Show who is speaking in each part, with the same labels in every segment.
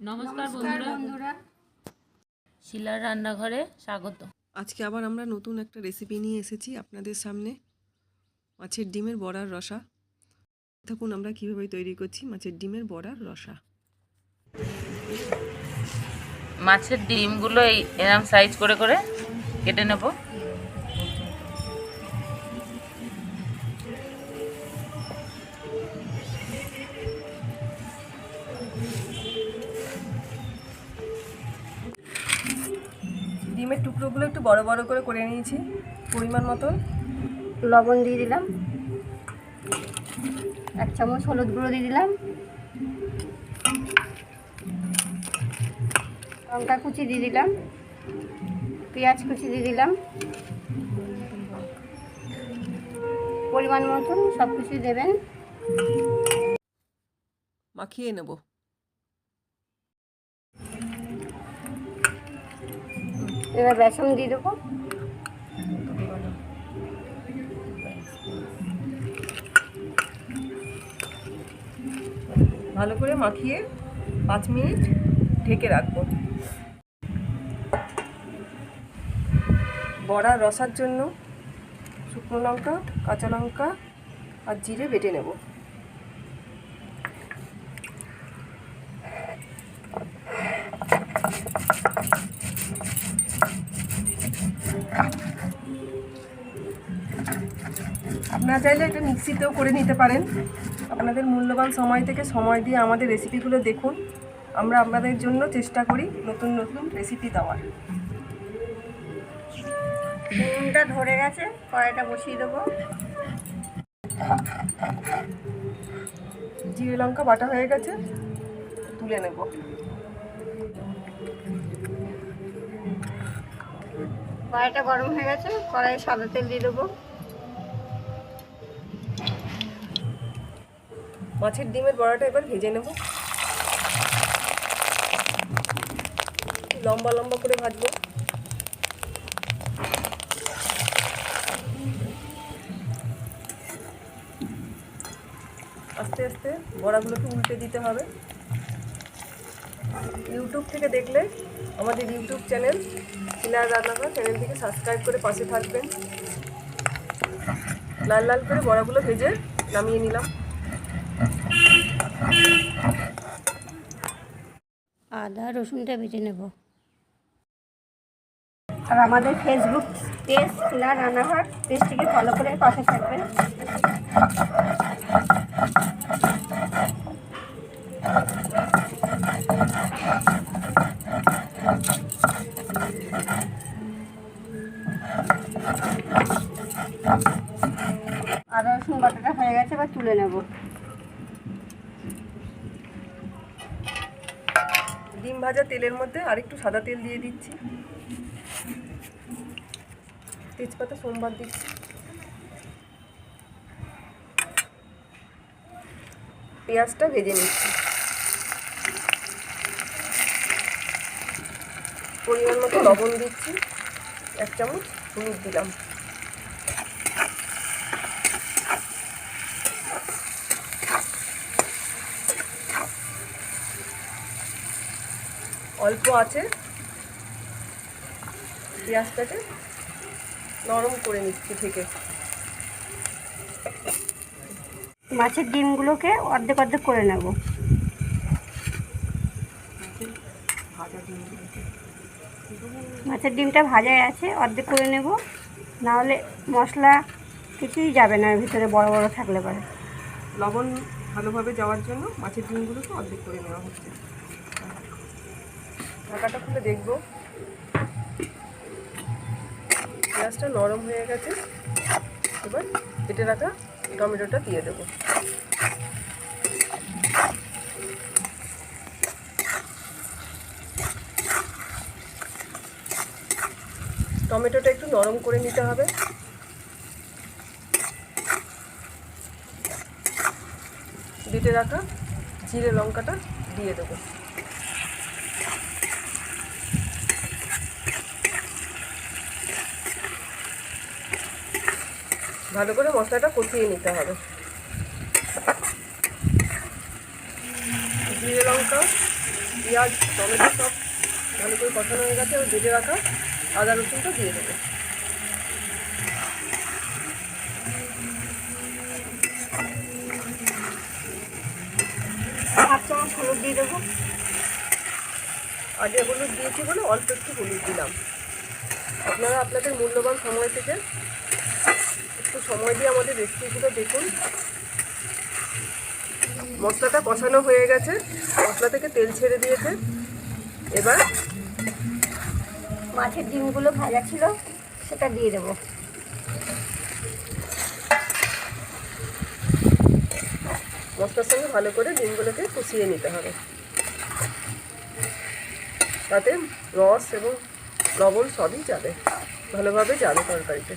Speaker 1: নমস্কার বন্ধুরা। শিলার রান্নাঘরে স্বাগত।
Speaker 2: আজকে আবার আমরা নতুন একটা রেসিপি নিয়ে এসেছি আপনাদের সামনে। মাছের ডিমের বড়ার রসা। থাকুন আমরা কীভাবে তৈরি করছি মাছের ডিমের বড়ার রসা।
Speaker 1: মাছের ডিমগুলো এই এরম সাইজ করে করে কেটে নেব।
Speaker 2: টুকরোগুলো একটু বড় বড় করে করে নিয়েছি, পরিমাণ মতন।
Speaker 3: লবণ দিয়ে দিলাম। এক চামচ হলুদ গুঁড়ো দিয়ে দিলাম। লঙ্কা কুচি দিয়ে দিলাম। পেঁয়াজ কুচি দিয়ে দিলাম। পরিমাণ মতন সব কিছু দেবেন।
Speaker 2: মাখিয়ে নেব।
Speaker 3: এবার বেসন দিয়ে দেবো।
Speaker 2: ভালো করে মাখিয়ে পাঁচ মিনিট ঢেকে রাখব। বড়া রসার জন্য শুকনো লঙ্কা, কাঁচা লঙ্কা আর জিরে বেটে নেব। আপনারা চাইলে এটা মিক্সিতেও করে নিতে পারেন। আপনাদের মূল্যবান সময় থেকে সময় দিয়ে আমাদের রেসিপিগুলো দেখুন। আমরা আপনাদের জন্য চেষ্টা করি নতুন নতুন রেসিপি দেওয়ার।
Speaker 3: নুনটা ধরে গেছে, কড়াইটা বসিয়ে দেবো।
Speaker 2: জিরে লঙ্কা বাটা হয়ে গেছে, তুলে নেব।
Speaker 3: কড়াইটা গরম হয়ে গেছে, কড়াইয়ে সাদা তেল দিয়ে দেবো।
Speaker 2: মাছের ডিমের বড়াটা এবার ভেজে নেব। লম্বা লম্বা করে ভাজবো। আস্তে আস্তে বড়াগুলোকে উল্টে দিতে হবে। ইউটিউব থেকে দেখলে আমাদের ইউটিউব চ্যানেল শিলার রান্নাঘর চ্যানেল থেকে সাবস্ক্রাইব করে পাশে থাকবেন। লাল লাল করে বড়াগুলো ভেজে নামিয়ে নিলাম।
Speaker 3: আদা, রসুনটা বেটে নেব। আর আমাদের ফেসবুক পেজ না রান্নাঘর পেজটিকে ফলো করে পাশে থাকবেন। আদা রসুন বাটাটা হয়ে গেছে, এবার তুলে নেব।
Speaker 2: ডিম ভাজা তেলের মধ্যে আরেকটু সাদা তেল দিয়ে দিচ্ছি। তেজপাতা সোমবার দিচ্ছি। পেঁয়াজটা ভেজে নিচ্ছি। পরিমাণ মতো লবণ দিচ্ছি। এক চামচ হলুদ দিলাম। অল্প আছে। পেঁয়াজটাকে নরম করে নিচ্ছি থেকে
Speaker 3: মাছের ডিমগুলোকে অর্ধেক অর্ধেক করে নেব। মাছের ডিমটা ভাজাই আছে অর্ধেক করে নেব। নাহলে মশলা কিছুই যাবে না ভিতরে বড় বড় থাকলে পরে।
Speaker 2: লবণ ভালোভাবে যাওয়ার জন্য মাছের ডিমগুলোকে অর্ধেক করে নেওয়া হচ্ছে। ঢাকাটা খুলে দেখব। পেঁয়াজটা নরম হয়ে গেছে। এবার কেটে রাখা টমেটোটা দিয়ে দেবো। টমেটোটা একটু নরম করে নিতে হবে। বেটে রাখা জিরে লঙ্কাটা দিয়ে দেবো। ভালো করে মশলাটা কষিয়ে নিতে হবে। জিরে লঙ্কা, পেঁয়াজ, টমেটো সব ভালো করে কষানো হয়ে গেছে ওই বেটে রাখা আদা রসুনটা দিয়ে দেবো।
Speaker 3: হাফ চামচ হলুদ দিয়ে দেবো।
Speaker 2: হলুদ দিয়েছি বলে অল্প একটু হলুদ দিলাম। আপনারা আপনাদের মূল্যবান সময় থেকে সময় দিয়ে আমাদের রেসিপিগুলো দেখুন। মশলাটা কষানো হয়ে গেছে। মশলা থেকে তেল ছেড়ে দিয়েছে। এবার
Speaker 3: মাছের ডিমগুলো ভাজা ছিল সেটা দিয়ে দেবো।
Speaker 2: মশলার সঙ্গে ভালো করে ডিমগুলোকে কষিয়ে নিতে হবে। তাতে রস এবং লবণ সবই যাবে। ভালোভাবে যাবে তরকারিতে।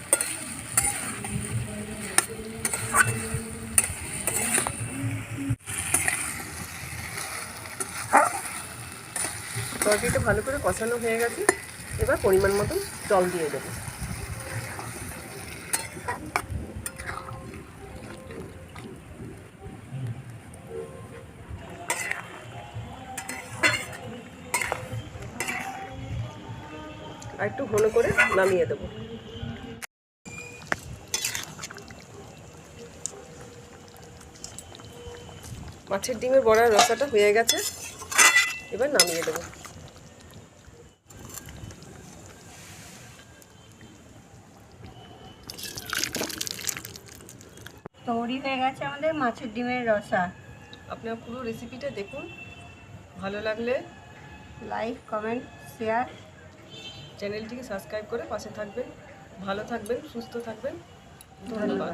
Speaker 2: তরকারিটা ভালো করে কষানো হয়ে গেছে। এবার পরিমাণ মতন জল দিয়ে দেবো। আর একটু ঘন করে নামিয়ে দেবো। মাছের ডিমের বড়ার রসাটা হয়ে গেছে। এবার নামিয়ে দেবো।
Speaker 3: তৈরি হয়ে গেছে আমাদের মাছের ডিমের রসা।
Speaker 2: আপনার পুরো রেসিপিটা দেখুন। ভালো লাগলে
Speaker 3: লাইক কমেন্ট শেয়ার
Speaker 2: চ্যানেলটিকে সাবস্ক্রাইব করে পাশে থাকবেন। ভালো থাকবেন সুস্থ থাকবেন। ধন্যবাদ।